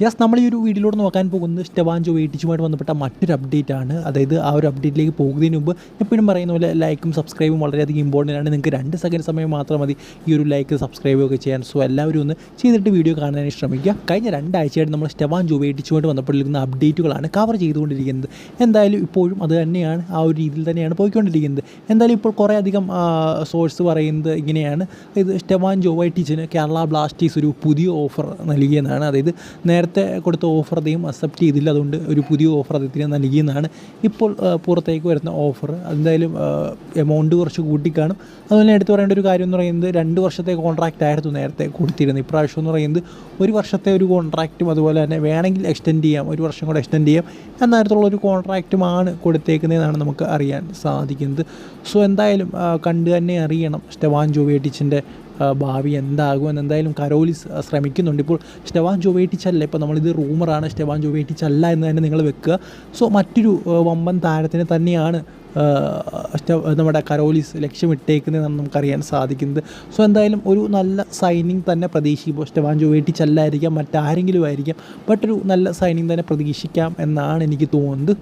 Yes നമ്മൾ ഈ ഒരു വീഡിയോയിലൂടെ നോക്കാൻ പോകുന്നത് സ്റ്റെവാൻ ജോവേറ്റിച്ചുമായിട്ട് ബന്ധപ്പെട്ട മറ്റൊരു അപ്ഡേറ്റ് ആണ്. അതായത് ആ ഒരു അപ്ഡേറ്റിലേക്ക് പോകുന്നതിന് മുമ്പ് എപ്പോഴും പറയുന്ന പോലെ ലൈക്കും സബ്സ്ക്രൈബും വളരെയധികം ഇമ്പോർട്ടന്റ് ആണ്. നിങ്ങൾക്ക് രണ്ട് സെക്കൻഡ് സമയം മാത്രം മതി ഈ ഒരു ലൈക്ക് സബ്സ്ക്രൈബും ഒക്കെ ചെയ്യാൻ. സോ എല്ലാവരും ഒന്ന് ചെയ്തിട്ട് വീഡിയോ കാണാൻ ശ്രമിക്കുക. കഴിഞ്ഞ രണ്ടാഴ്ചയായിട്ട് നമ്മൾ സ്റ്റെവാൻ ജോ എയ്റ്റിച്ചുമായിട്ട് ബന്ധപ്പെട്ടിരിക്കുന്ന അപ്ഡേറ്റുകളാണ് കവർ ചെയ്തുകൊണ്ടിരിക്കുന്നത്. എന്തായാലും ഇപ്പോഴും അത് തന്നെയാണ്. ആ ഒരു രീതിയിൽ തന്നെയാണ് പോയിക്കൊണ്ടിരിക്കുന്നത്. എന്തായാലും ഇപ്പോൾ കുറേ അധികം സോഴ്സ് പറയുന്നത് ഇങ്ങനെയാണ്. ഇത് സ്റ്റെവാൻ ജോ വൈ ടീച്ചിന് കേരള ബ്ലാസ്റ്റേഴ്സ് ഒരു പുതിയ ഓഫർ നൽകിയെന്നാണ്. അതായത് നേരത്തെ കൊടുത്ത ഓഫർ അദ്ദേഹം അക്സെപ്റ്റ് ചെയ്തില്ല. അതുകൊണ്ട് ഒരു പുതിയ ഓഫർ അദ്ദേഹത്തിന് നൽകിയെന്നാണ് ഇപ്പോൾ പുറത്തേക്ക് വരുന്ന ഓഫർ എന്തായാലും എമൗണ്ട് കുറച്ച് കൂട്ടിക്കാണും. അതുപോലെ എടുത്തു പറയേണ്ട ഒരു കാര്യം എന്ന് പറയുന്നത് രണ്ട് വർഷത്തെ കോൺട്രാക്റ്റ് ആയിരുന്നു നേരത്തെ കൊടുത്തിരുന്നത്. ഇപ്രാവശ്യം എന്ന് പറയുന്നത് ഒരു വർഷത്തെ ഒരു കോൺട്രാക്റ്റും അതുപോലെ തന്നെ വേണമെങ്കിൽ എക്സ്റ്റെൻഡ് ചെയ്യാം. ഒരു വർഷം കൂടെ എക്സ്റ്റെൻഡ് ചെയ്യാം. എന്ന തരത്തിലുള്ള ഒരു കോൺട്രാക്റ്റുമാണ് കൊടുത്തേക്കുന്നതെന്നാണ് നമുക്ക് അറിയാൻ സാധിക്കുന്നത്. സോ എന്തായാലും കണ്ട് തന്നെ അറിയണം സ്റ്റെവാൻ ജോവേറ്റിച്ചിന്റെ ഭാവി എന്താകുമെന്ന്. എന്തായാലും കരോലിസ് ശ്രമിക്കുന്നുണ്ട്. ഇപ്പോൾ സ്റ്റെവാൻ ജോവേറ്റിച്ച് ഇപ്പോൾ നമ്മളിത് റൂമറാണ് സ്റ്റെവാൻ ജോവേറ്റിച്ച് അല്ല എന്ന് തന്നെ നിങ്ങൾ വെക്കുക. സോ മറ്റൊരു വമ്പൻ താരത്തിന് തന്നെയാണ് നമ്മുടെ കരോലിസ് ലക്ഷ്യമിട്ടേക്കുന്നതെന്ന് നമുക്കറിയാൻ സാധിക്കുന്നത്. സോ എന്തായാലും ഒരു നല്ല സൈനിങ് തന്നെ പ്രതീക്ഷിക്കുമ്പോൾ സ്റ്റെവാൻ ജോവേറ്റിച്ച് അല്ലായിരിക്കാം മറ്റാരെങ്കിലും ആയിരിക്കാം ബട്ട് ഒരു നല്ല സൈനിങ് തന്നെ പ്രതീക്ഷിക്കാം എന്നാണ് എനിക്ക് തോന്നുന്നത്.